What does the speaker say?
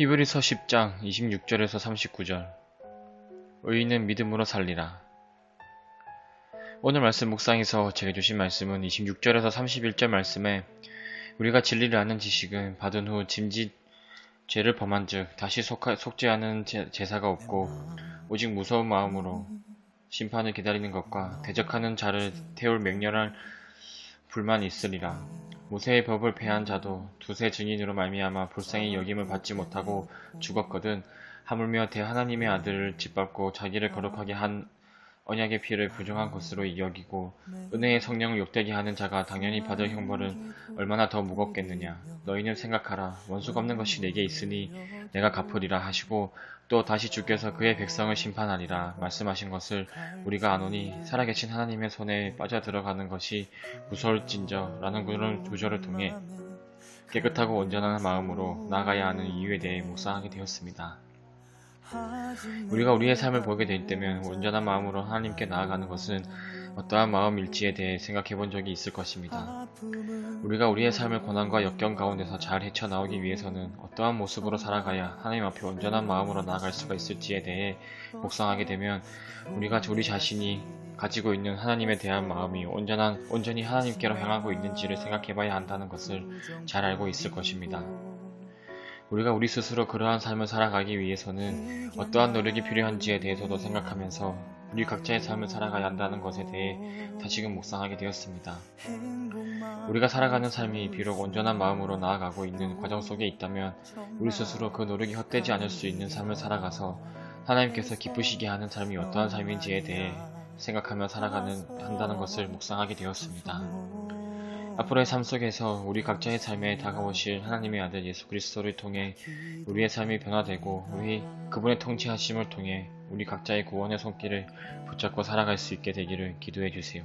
히브리서 10장 26절에서 39절 의인은 믿음으로 살리라. 오늘 말씀 묵상에서 제게 주신 말씀은 26절에서 31절 말씀에 우리가 진리를 아는 지식은 받은 후 짐짓 죄를 범한 즉 다시 속하, 제, 제사가 없고 오직 무서운 마음으로 심판을 기다리는 것과 대적하는 자를 태울 맹렬한 불만 있으리라. 모세의 법을 폐한 자도 두세 증인으로 말미암아 불쌍히 여김을 받지 못하고 죽었거든 하물며 대하나님의 아들을 짓밟고 자기를 거룩하게 한 언약의 피를 부정한 것으로 여기고 은혜의 성령을 욕되게 하는 자가 당연히 받을 형벌은 얼마나 더 무겁겠느냐. 너희는 생각하라. 원수가 없는 것이 내게 있으니 내가 갚으리라 하시고 또 다시 주께서 그의 백성을 심판하리라 말씀하신 것을 우리가 아노니 살아계신 하나님의 손에 빠져 들어가는 것이 무서울진저 라는 그런 구절을 통해 깨끗하고 온전한 마음으로 나아가야 하는 이유에 대해 묵상하게 되었습니다. 우리가 우리의 삶을 보게 될 때면 온전한 마음으로 하나님께 나아가는 것은 어떠한 마음일지에 대해 생각해 본 적이 있을 것입니다. 우리가 우리의 삶을 고난과 역경 가운데서 잘 헤쳐나오기 위해서는 어떠한 모습으로 살아가야 하나님 앞에 온전한 마음으로 나아갈 수가 있을지에 대해 묵상하게 되면 우리가 우리 자신이 가지고 있는 하나님에 대한 마음이 온전한, 온전히 하나님께로 향하고 있는지를 생각해 봐야 한다는 것을 잘 알고 있을 것입니다. 우리가 우리 스스로 그러한 삶을 살아가기 위해서는 어떠한 노력이 필요한지에 대해서도 생각하면서 우리 각자의 삶을 살아가야 한다는 것에 대해 다시금 묵상하게 되었습니다. 우리가 살아가는 삶이 비록 온전한 마음으로 나아가고 있는 과정 속에 있다면 우리 스스로 그 노력이 헛되지 않을 수 있는 삶을 살아가서 하나님께서 기쁘시게 하는 삶이 어떠한 삶인지에 대해 생각하며 살아가는 한다는 것을 묵상하게 되었습니다. 앞으로의 삶 속에서 우리 각자의 삶에 다가오실 하나님의 아들 예수 그리스도를 통해 우리의 삶이 변화되고 우리 그분의 통치하심을 통해 우리 각자의 구원의 손길을 붙잡고 살아갈 수 있게 되기를 기도해 주세요.